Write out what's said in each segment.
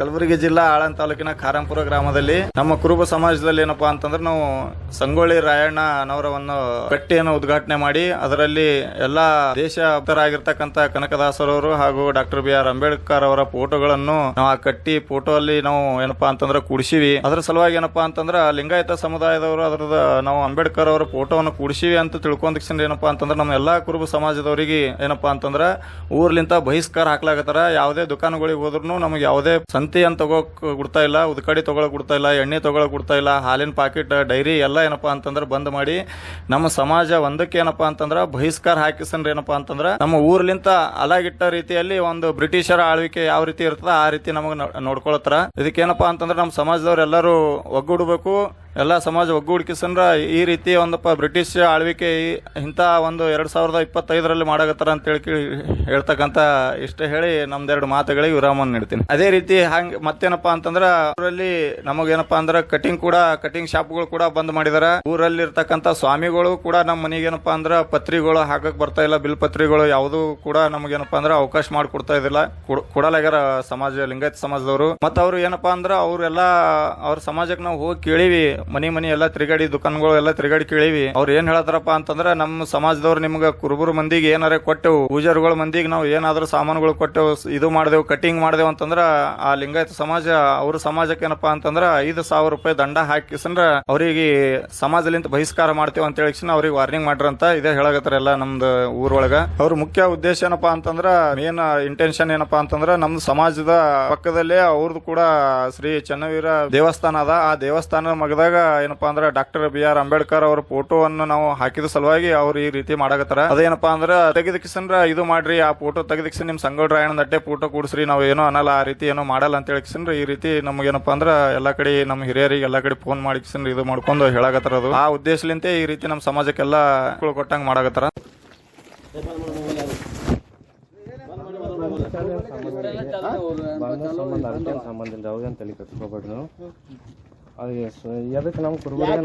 ಕಲಬುರಗಿ ಜಿಲ್ಲಾ ಆಳಂದ ತಾಲೂಕಿನ ಖಾರಂಪುರ ಗ್ರಾಮದಲ್ಲಿ ನಮ್ಮ ಕುರುಬ ಸಮಾಜದಲ್ಲಿ ಏನಪ್ಪಾ ಅಂತಂದ್ರೆ ನಾವು ಸಂಗೊಳ್ಳಿ ರಾಯಣ್ಣ ನವರವನ್ನು ಕಟ್ಟಿಯನ್ನು ಉದ್ಘಾಟನೆ ಮಾಡಿ, ಅದರಲ್ಲಿ ಎಲ್ಲಾ ದೇಶ ಭಕ್ತರಾಗಿರ್ತಕ್ಕಂಥ ಕನಕದಾಸರವರು ಹಾಗೂ ಡಾಕ್ಟರ್ ಬಿ ಆರ್ ಅಂಬೇಡ್ಕರ್ ಅವರ ಫೋಟೋಗಳನ್ನು ನಾವು ಆ ಕಟ್ಟಿ ಫೋಟೋ ಅಲ್ಲಿ ನಾವು ಏನಪ್ಪಾ ಅಂತಂದ್ರೆ ಕೂಡಿಸಿವಿ. ಅದರ ಸಲುವಾಗಿ ಏನಪ್ಪಾ ಅಂತಂದ್ರೆ ಲಿಂಗಾಯತ ಸಮುದಾಯದವರು ಅದರದ ನಾವು ಅಂಬೇಡ್ಕರ್ ಅವರ ಫೋಟೋವನ್ನು ಕೂಡಿಸಿವಿ ಅಂತ ತಿಳ್ಕೊಂಡ್ ಏನಪ್ಪಾ ಅಂತಂದ್ರೆ ನಮ್ಮ ಎಲ್ಲಾ ಕುರುಬ ಸಮಾಜದವರಿಗೆ ಏನಪ್ಪಾ ಅಂತಂದ್ರೆ ಊರ್ಲಿಂತ ಬಹಿಷ್ಕಾರ ಹಾಕ್ಲಾಗತ್ತಾರ. ಯಾವುದೇ ದುಕಾನುಗಳಿಗೆ ಹೋದ್ರು ನಮಗೆ ಯಾವುದೇ ಸಂತಿ ಅಂತ ತಗೋಕ್ ಕೊಡ್ತಾ ಇಲ್ಲ, ಉದ್ಕಡಿ ತೊಗೊಳಕ್ಕೆ ಕೊಡ್ತಾ ಇಲ್ಲ, ಎಣ್ಣೆ ತೊಗೊಳಕ್ಕೆ ಕೊಡ್ತಾ ಇಲ್ಲ, ಹಾಲಿನ ಪಾಕೆಟ್, ಡೈರಿ ಎಲ್ಲ ಏನಪ್ಪ ಅಂತಂದ್ರೆ ಬಂದ್ ಮಾಡಿ ನಮ್ಮ ಸಮಾಜ ಒಂದಕ್ಕೆ ಏನಪ್ಪ ಅಂತಂದ್ರೆ ಬಹಿಷ್ಕಾರ ಹಾಕಿಸನ್ರಿ ಏನಪ್ಪ ಅಂತಂದ್ರೆ ನಮ್ಮ ಊರ್ಲಿಂತ ಅಲಾಗಿಟ್ಟ ರೀತಿಯಲ್ಲಿ ಒಂದು ಬ್ರಿಟಿಷರ ಆಳ್ವಿಕೆ ಯಾವ ರೀತಿ ಇರ್ತದ ಆ ರೀತಿ ನಮಗೆ ನೋಡ್ಕೊಳತ್ತಾರ ಇದಕ್ಕೆ ಏನಪ್ಪಾ ಅಂತಂದ್ರೆ ನಮ್ಮ ಸಮಾಜದವ್ರು ಎಲ್ಲರೂ ಒಗ್ಗೂಡ್ಬೇಕು. ಎಲ್ಲ ಸಮಾಜ ಒಗ್ಗೂಡಿಕೆಸಂದ್ರ ಈ ರೀತಿ ಒಂದಪ್ಪ ಬ್ರಿಟಿಷ್ ಆಳ್ವಿಕೆ ಇಂಥ ಒಂದು ಎರಡು ಸಾವಿರದ ಇಪ್ಪತ್ತೈದರಲ್ಲಿ ಅಂತ ಹೇಳಿ ಕೇಳಿ ಹೇಳ್ತಕ್ಕಂತ ಇಷ್ಟ ಹೇಳಿ ನಮ್ದೆರಡು ಮಾತುಗಳಿಗೆ ವಿರಾಮವನ್ನು ನೀಡ್ತೀನಿ. ಅದೇ ರೀತಿ ಹಂಗೆ ಮತ್ತೇನಪ್ಪ ಅಂತಂದ್ರೆ ಊರಲ್ಲಿ ನಮಗೇನಪ್ಪ ಅಂದ್ರೆ ಕಟಿಂಗ್ ಕೂಡ, ಕಟಿಂಗ್ ಶಾಪ್ಗಳು ಕೂಡ ಬಂದ್ ಮಾಡಿದಾರ. ಊರಲ್ಲಿ ಇರ್ತಕ್ಕಂಥ ಸ್ವಾಮಿಗಳು ಕೂಡ ನಮ್ಮ ಮನೆಗೇನಪ್ಪ ಅಂದ್ರೆ ಪತ್ರಿಗಳು ಹಾಕಕ್ ಬರ್ತಾ ಇಲ್ಲ. ಬಿಲ್ ಪತ್ರಿಗಳು ಯಾವುದು ಕೂಡ ನಮಗೇನಪ್ಪ ಅಂದ್ರೆ ಅವಕಾಶ ಮಾಡಿಕೊಡ್ತಾ ಇದಿಲ್ಲ ಕೊಡ್- ಕೊಡಲಾಗ್ಯಾರ ಸಮಾಜ, ಲಿಂಗಾಯತ ಸಮಾಜದವರು. ಮತ್ತ ಅವ್ರು ಏನಪ್ಪಾ ಅಂದ್ರೆ ಅವ್ರೆಲ್ಲ ಅವ್ರ ಸಮಾಜಕ್ಕೆ ನಾವು ಹೋಗಿ ಕೇಳಿವಿ. ಮನಿ ಮನಿ ಎಲ್ಲ ತಿರುಗಾಡಿ, ದುಕಾನ್ಗಳು ಎಲ್ಲ ತಿರುಗಾಡಿ ಕೇಳಿವಿ. ಅವ್ರು ಏನ್ ಹೇಳತ್ತಾರಪ್ಪ ಅಂತಂದ್ರೆ, ನಮ್ಮ ಸಮಾಜದವ್ರು ನಿಮ್ಗೆ ಕುರುಬರು ಮಂದಿಗೆ ಏನಾರ ಕೊಟ್ಟೆವು, ಪೂಜಾರಿಗಳ ಮಂದಿಗೆ ನಾವು ಏನಾದ್ರೂ ಸಾಮಾನುಗಳು ಕೊಟ್ಟೆವು ಇದು ಮಾಡ್ದೇವು, ಕಟಿಂಗ್ ಮಾಡ್ದೇವು ಅಂತಂದ್ರ, ಆ ಲಿಂಗಾಯತ ಸಮಾಜ, ಅವ್ರ ಸಮಾಜಕ್ಕೆ ಏನಪ್ಪಾ ಅಂತಂದ್ರ, ಐದು ಸಾವಿರ ರೂಪಾಯಿ ದಂಡ ಹಾಕಿಸಂದ್ರ ಅವರಿಗೆ ಸಮಾಜಲಿಂದ ಬಹಿಷ್ಕಾರ ಮಾಡ್ತೇವೆ ಅಂತ ಹೇಳಿ ಅವ್ರಿಗೆ ವಾರ್ನಿಂಗ್ ಮಾಡ್ರಂತ ಇದೇ ಹೇಳಕತ್ತಾರ ಎಲ್ಲ ನಮ್ದು ಊರೊಳಗ. ಅವ್ರ ಮುಖ್ಯ ಉದ್ದೇಶ ಏನಪ್ಪಾ ಅಂತಂದ್ರ, ಮೇನ್ ಇಂಟೆನ್ಷನ್ ಏನಪ್ಪಾ ಅಂತಂದ್ರ, ನಮ್ದು ಸಮಾಜದ ಪಕ್ಕದಲ್ಲೇ ಅವ್ರದ್ದು ಕೂಡ ಶ್ರೀ ಚನ್ನವೀರ ದೇವಸ್ಥಾನ ಅದ. ಆ ದೇವಸ್ಥಾನದ ಮಗದಾಗ ಏನಪ್ಪಾ ಅಂದ್ರೆ ಡಾಕ್ಟರ್ ಬಿ ಆರ್ ಅಂಬೇಡ್ಕರ್ ಅವರ ಫೋಟೋವನ್ನು ನಾವು ಹಾಕಿದ ಸಲುವಾಗಿ ಅವ್ರು ಈ ರೀತಿ ಮಾಡಾಕತ್ತಾರ. ಅದೇನಪ್ಪಾ ಅಂದ್ರ ತೆಗೆದಕ್ಕಿಸಂದ್ರ ಇದು ಮಾಡ್ರಿ, ಆ ಫೋಟೋ ತೆಗೆದಕ್ಕಿಸ ನಿಮ್ ಸಂಗೊಳ್ಳ ರಾಯಣ್ಣ ಅಟ್ಟೆ ಫೋಟೋ ಕೂಡಿಸ್ರಿ, ನಾವು ಏನೋ ಅನ್ನಲ್ಲ, ಆ ರೀತಿ ಏನೋ ಮಾಡಲ್ಲ ಅಂತ ಹೇಳಿಕ್ಸಂದ್ರ ಈ ರೀತಿ ನಮ್ಗೇನಪ್ಪಾ ಅಂದ್ರ ಎಲ್ಲಾ ಕಡೆ ನಮ್ಮ ಹಿರಿಯರಿಗೆ ಎಲ್ಲಾ ಕಡೆ ಫೋನ್ ಮಾಡಿಕ್ಸಂದ್ರ ಇದು ಮಾಡ್ಕೊಂಡು ಹೇಳಾಕತ್ತಾರ ಅದು. ಆ ಉದ್ದೇಶಲಿಂತೆ ಈ ರೀತಿ ನಮ್ಮ ಸಮಾಜಕ್ಕೆಲ್ಲ ಕೊಟ್ಟಂಗ ಮಾಡಕತ್ತಾರ. ಸಂಬಂಧ ಇಲ್ಲ ಅವ್ರಿಗೇನು ತಲೆ ಕಟ್ಸ್ಕೊಬೇಡ್ರಿ ನೀವು ಅದು ಎಸ್- ಎದಕ್ಕೆ ನಮ್ಮ ಕುರುಬರಿಗೆ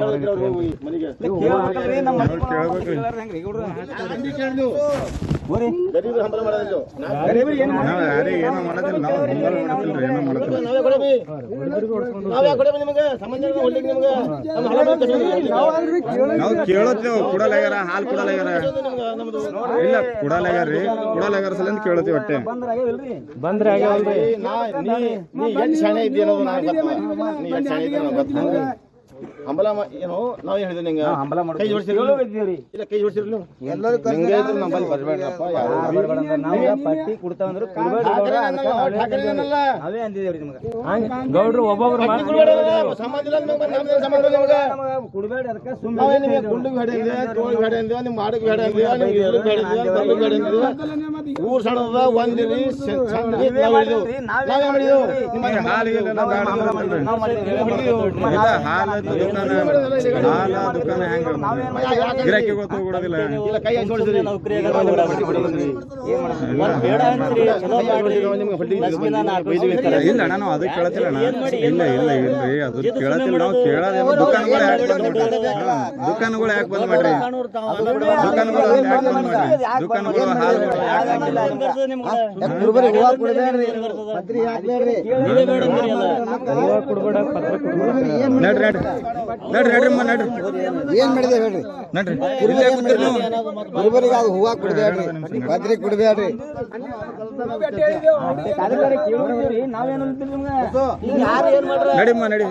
ನಾವು ಕೇಳತ್ತೇವ್ ಕುಡಲಾಗ್ಯಾರ ಹಾಲ್ ಕುಡಲಾಗ್ಯಾರ ಇಲ್ಲ ಕುಡಲಾಗ್ಯಾರ್ರಿ ಕುಡಲಾಗ್ಯಾರ ಸಲಿಂದ ಕೇಳತ್ತೀವಿ ಒಟ್ಟೆ ಬಂದ್ರೆ ಆಗ್ಯಾವಲ್ರಿ? ಹಂಬಲ ಏನು ನಾವ್ ಹೇಳಿದ್ವಿ ನಿಂಗೆ. ಕೈ ಜೋಡಿಸಿರಿ ಇಲ್ಲ ಕೈ ಜೋಡಿಸಿರಿ ನಂಬಲ್ಲಿ ಬರ್ಬೇಡ್ರಪ್ಪ ಪಟ್ಟಿ ಕೊಡ್ತಾವಂದ್ರೆ ಅವೇ ಅಂದಿದೇವ್ರಿ ನಿಮ್ಗೆ. ಗೌಡ್ರು ಒಬ್ಬೊಬ್ರು ನಿಮ್ಗೆ ನಿಮ್ಗೆ ಕುಡ್ಬೇಡ ಅದಕ್ಕೆ ಸುಮ್ಮನೆ ನಿಮ್ಗೆ ಗುಂಡಿಗೆ ಬೇಡ ಅಂದಿವ ತೋಳಿಗೆ ಬೇಡ ಅಂದಿವ ನಿಮ್ ಮಾಡಕ್ ಬೇಡ ಊರ್ ಸಣ್ಣದ ಒಂದಿರಿ ಚಂದ ದುಕಾನ ತಗೊಳೋದಿಲ್ಲ ಇಲ್ಲ ಇಲ್ಲ ನಾನು ಅದು. ಇಲ್ಲ ಇಲ್ಲ ಇಲ್ರಿ ಅದು ಕೇಳತ್ತಿಲ್ಲ ನಾವು ಕೇಳೋದೇನು ದುಕಾನ್ಗಳು ಯಾಕೆ ಬಂದ್ ಮಾಡ್ರಿ ದುಕಾನ್ಗಳು ಯಾಕೆ ಬಂದ್ ಮಾಡ್ರಿ ದುಕಾನ್ಗಳು ಯಾಕೆ ಬಂದ್ ಮಾಡ್ರಿ ದುಕಾನ್ಗಳು ಹಾಲು ಏನ್ ಮಾಡಿದೆ ಹೇಳ್ರಿ. ಗುಲ್ಬರ್ಗ ಅದು ಹೂವ ಕುಡ್ಬೇಡ್ರಿ? ಬದ್ರಿ ಕುಡ್ಬೇಡ್ರಿ? ನಡಿಮ್ಮ ನಡಿ.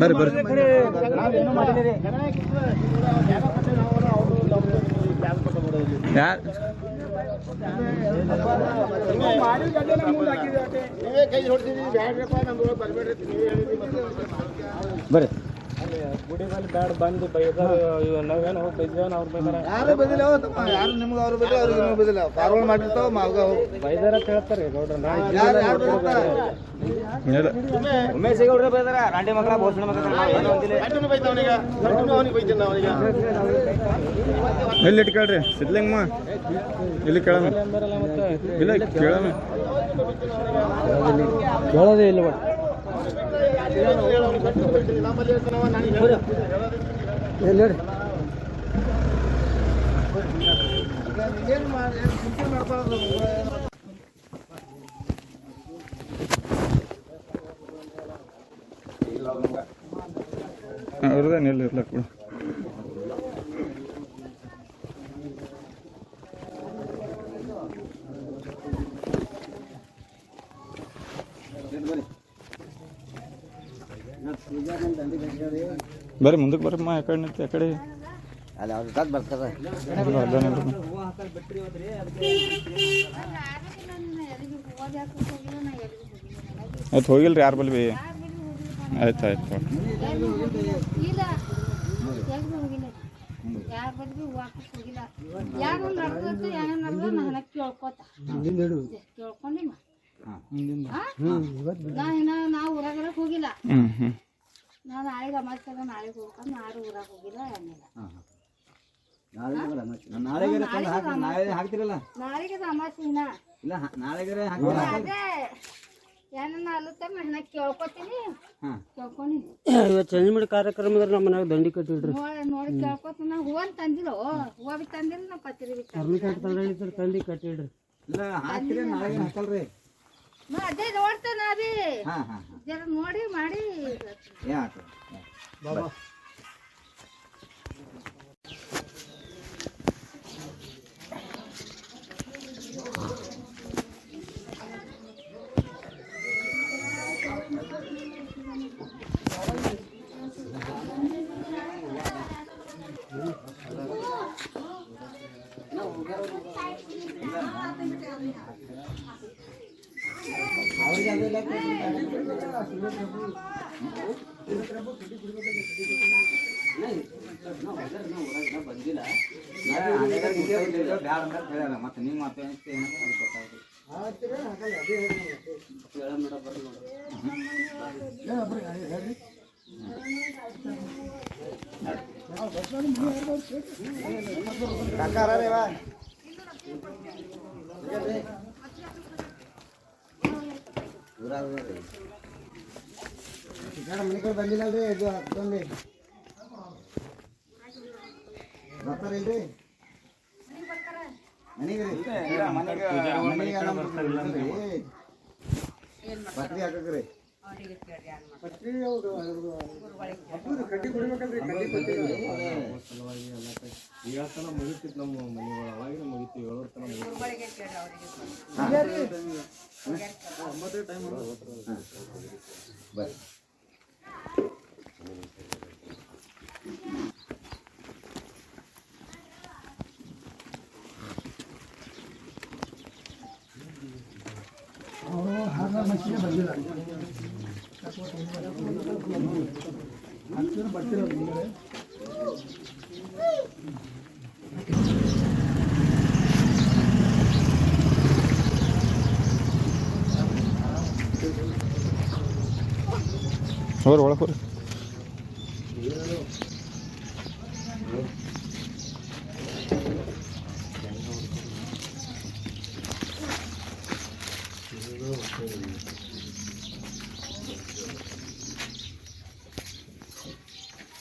ಬರ್ರಿ ಬರ್ರಿ. ಯಾರ್ ನೀವೇ ಗುಡಿದಲ್ಲಿ ಬ್ಯಾಡ ಬಂದು ಬೈದಾರ ನಾವೇನು ಹೋಗಿ ಬೈದ್ವಿ ಅವ್ರು ಬೈದಾರ. ಯಾರು ಬದಿಲ್ಲ ಯಾರು ನಿಮ್ಗೆ ಅವ್ರು ಬದಿಲ್ಲ ಅವ್ರಿಗೆ ನಿಮ್ಗೆ ಬದಿಲ್ಲ. ಫಾರ್ವರ್ಡ್ ಮಾಡಿರ್ತಾವ ಮಾಗ ಬೈದಾರ ಅಂತ ಹೇಳ್ತಾರೆ ಗೌಡ್ರ. ನಾ ಯಾರು ಯಾರು ಬರ್ತಾರೆ? ಇಲ್ಲ. ಉಮೇಶ್ ಗೌಡ್ರೆ ಬೈದಾರ ರಾಂಡಿ ಮಕ್ಕಳ ಬೋಸಣ ಮಕ್ಕಳ ಗಂಟನು ಬೈತ ಅವನಿಗೆ ಗಂಟನು ಅವನಿಗೆ ಬೈತೀನಿ ಅವನಿಗೆ ಎಲ್ಲಿ ಇಟ್ಕೊಳ್ರಿ ಸಿದ್ಲಿಂಗಮ್ಮ ಇಲ್ಲಿ ಕೇಳಮ್ಮ ಇಲ್ಲ ಕೇಳಮ್ಮ ಕೇಳೋದೇ ಇಲ್ಲ ಬಟ್ ಅವ್ರದ್ದೇನಿಲ್ಲ ಇರ್ಲಕ್ಕ ಬಿಡು ಬರ್ರಿ ಮುಂದಕ್ಕೆ ಬರ್ರಮ್ಮ ಆ ಕಡೆ ನಿಂತು ಆ ಕಡೆ ಅಲ್ಲಿ ಅವ್ರ ಜೊತೆ ಬರ್ತದೆ ಬರ್ರಿ. ಆಯ್ತು ಹೋಗಿಲ್ರಿ ಯಾರು ಬಲ್ವಿ? ಆಯ್ತು ಆಯ್ತು. ಹೋಗಿಲ್ಲ. ಯಾರ ಬದ್ಲು ವಾಪಸ್ ಹೋಗಿಲ್ಲ ಊರಾಗ ನಾಳೆ ನಾಳೆ ನಾಳೆ ಹಾಕ್ತಿರಲ್ಲ? ನಾಳೆಗೆ ಇಲ್ಲ ನಾಳೆಗೆ ಅದೇ. ಏನನ್ನ ಅಲ್ಲುತ್ತೆ ಮಣ್ಣ ಕೇಳ್ಕೊತೀನಿ. ಹಾಂ. ಕೇಳ್ಕೊನಿ. ಇವತ್ತು ಚಂದ್ರಮಡಿ ಕಾರ್ಯಕ್ರಮದಾಗ ನಮ್ಮ ಮನ್ಯಾಗ ದಂಡಿ ಕಟ್ಟಿಡ್ರಿ ನೋಡಿ ನೋಡಿ ಕೇಳ್ಕೊತೀನಿ. ಹೂವನ್ ತಂದಿಲ್ಲ? ಹೂವ ಬಿ ತಂದಿಲ್ಲ ನಾ ಪತ್ರಿ ಬಿ ತಂದಿಲ್ಲ. ಕಟ್ಟಿಡ್ರಿ ಇಲ್ಲ ಹಾಕ್ತಿರಿ ನಾಳೆಗೆ ಹಾಕಲ್ರಿ? ಅದೇ ನೋಡ್ತೇನೆ ಅದೇ. ಹಾಂ ಹಾಂ ಹಾಂ. ಜರ ನೋಡಿ ಮಾಡಿ. ಏ ಹಾಕ್ರಿ ಬ್ಯಾಡ ಅಂತ ಹೇಳ್ಯಾರ ಮತ್ತೆ ನಿಮ್ಮ ಮತ್ತೆ ಏನಂತ ಅದು ಗೊತ್ತಾಗ್ತದೆ ಮನೆ ಬಂದಿಲ್ಲಲ್ರಿ ಇದು ಹತ್ತೊಂದು ಬರ್ತಾರಿಲ್ರಿ ಮನೆಗೆ ಪತ್ರಿ ಹಾಕಕ್ರಿ. ಈಗ ತನ ಮುಗಿತಿತ್ತು ನಮ್ಮ ಮನೆ ಅವಾಗಿನ ಮುಗಿತು ಏಳೂರು ತನ ಮುಗಿತು ಬರ್ರಿ. ಹೋರಿ ಒಳಗೆ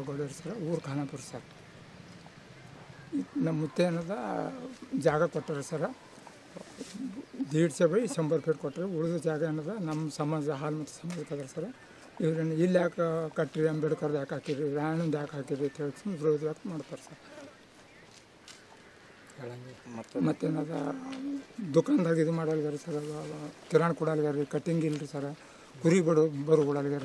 ಪಗೋಡಿಯವ್ರು ಸರ್ ಊರು ಖಾನಾಪುರ ಸರ್ ನಮ್ಮ ಮುತ್ತೆ ಅನ್ನೋದ ಜಾಗ ಕೊಟ್ಟರು ಸರ ದೀಡ್ಸೆ ಬೈ ಶಂಬರ್ ಫೀಟ್ ಕೊಟ್ಟರೆ ಉಳಿದ ಜಾಗ ಏನದ ನಮ್ಮ ಸಮಾಜ ಹಾಲು ಮತ್ತು ಸಮಾಜಕ್ಕೆ ಸರ ಇವ್ರನ್ನ ಇಲ್ಲಿ ಯಾಕೆ ಕಟ್ಟಿರಿ ಅಂಬೇಡ್ಕರ್ದು ಯಾಕೆ ಹಾಕಿರಿ ರಾಯಣ್ಣಂದು ಯಾಕೆ ಹಾಕಿರಿ ಅಂತ ಹೇಳಿ ವಿರೋಧ ವ್ಯಕ್ತ ಮಾಡ್ತಾರೆ ಸರ್ ಮತ್ತೇನದ ದುಕಾನ್ದಾಗ ಇದು ಮಾಡಲ್ಗಾರ ಸರ್ ಕಿರಾಣಿ ಕೊಡಲ್ಗಾರ ಕಟ್ಟಿಂಗ್ ಇಲ್ರಿ ಸರ್ ಕುರಿ ಬಡ ಬರು ಕೊಡಲ್ಗಾರ.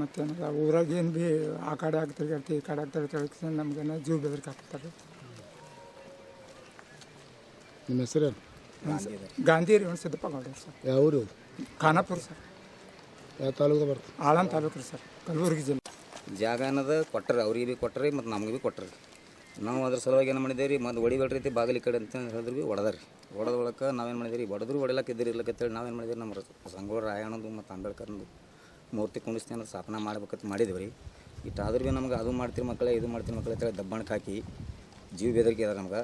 ಮತ್ತೇನದ ಊರಾಗ ಏನು ಭೀ ಆ ಕಡೆ ಆಗಿ ತಿರ್ಗಾಡ್ತಿ ಈ ಕಡೆ ಆಗಿ ತಿರ್ಗಾಡ್ತಿ ನಮ್ಗೇನ ಜೀವ ಬೆದರಿಕೆ ಹಾಕ್ತಾರೆ ನಿಮ್ಮ ಹೆಸರು? ಗಾಂಧಿ ರೀ ಒಂದು ಸಿದ್ದಪ್ಪ ಗೌಡ ಸರ್. ಯಾವ ಊರು? ಖಾನಾಪುರ ಸರ್. ಯಾವ ತಾಲೂಕು ಬರ್ತದೆ ಆಳಂದ ತಾಲೂಕು ರೀ ಸರ್ ಕಲಬುರಗಿ ಜಿಲ್ಲೆ. ಜಾಗ ಅನ್ನೋದು ಕೊಟ್ಟರೆ ಅವ್ರಿಗೆ ಭೀ ಕೊಟ್ಟರೆ ಮತ್ತು ನಮಗೆ ಭೀ ಕೊಟ್ಟರೆ. ನಾವು ಅದ್ರ ಸಲುವಾಗಿ ಏನು ಮಾಡಿದ್ದೇವೆ ರೀ ಮತ್ತು ಹೊಡಿಬೇಡ್ರಿ ರೀತಿ ಬಾಗಿಲಿ ಕಡೆ ಅಂತ ಹೇಳಿದ್ರು ಭೀ ಹೊಡೆದ್ರಿ ರೀ. ಹೊಡೆದ ಒಳಕ್ಕೆ ನಾವೇನು ಮಾಡಿದ್ದೀವಿ ರೀ ಹೊಡೆದ್ರು ಹೊಡಿಲಕ್ಕೆ ಹೇಳಿ ಅಂತೇಳಿ ನಾವೇನು ಮಾಡಿದ್ದೀವಿ ನಮ್ಮ ಸಂಗೋಳ ರಾಯಣ್ಣದು ಮತ್ತು ಅಂಬೇಡ್ಕರ್ದು ಮೂರ್ತಿ ಕುಂಡಿಸ್ತೀನಿ ಅಂದ್ರೆ ಸ್ಥಾಪನೆ ಮಾಡ್ಬೇಕಂತ ಮಾಡಿದ್ವಿ ರೀ. ಇಟ್ಟಾದ್ರೂ ಭೀ ನಮ್ಗೆ ಅದು ಮಾಡ್ತೀರಿ ಮಕ್ಕಳೇ ಇದು ಮಾಡ್ತೀರಿ ಮಕ್ಕಳೇ ಅಂತೇಳಿ ದಬ್ಬಣಕ್ಕೆ ಹಾಕಿ ಜೀವ ಬೆದರಿಕೆ ಅದ ನಮ್ಗೆ.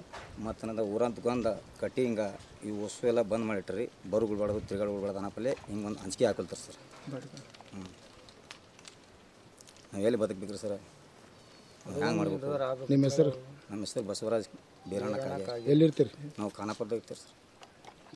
ಮತ್ತು ನಂದು ಊರಂತ್ಕೊಂಡ ಕಟ್ಟಿ ಹಿಂಗೆ ಈ ವಸ್ತು ಎಲ್ಲ ಬಂದ್ ಮಾಡಿಟ್ರಿ ಬರುಗಳು ಬಡದು ತಿರುಗಾಡು ಬಿಡ್ಬಾರ್ದು ಅನ್ನಪಲ್ಲೇ ಹಿಂಗೆ ಒಂದು ಅಂಜಿಕೆ ಹಾಕೊಳ್ತಾರೆ ಸರ್. ಹ್ಞೂ ನಾವು ಎಲ್ಲಿ ಬದುಕಬೇಕ್ರಿ ಸರ್? ಹ್ಯಾಂಗೆ ಮಾಡ್ಬೇಕು? ನಿಮ್ಮ ಹೆಸರು? ನಮ್ಮ ಹೆಸರು ಬಸವರಾಜ್ ಬೀರಣ್ಣ ಎಲ್ಲಿರ್ತೀರಿ? ನಾವು ಖಾನಾಪುರದಾಗ ಇರ್ತೀವಿ ಸರ್.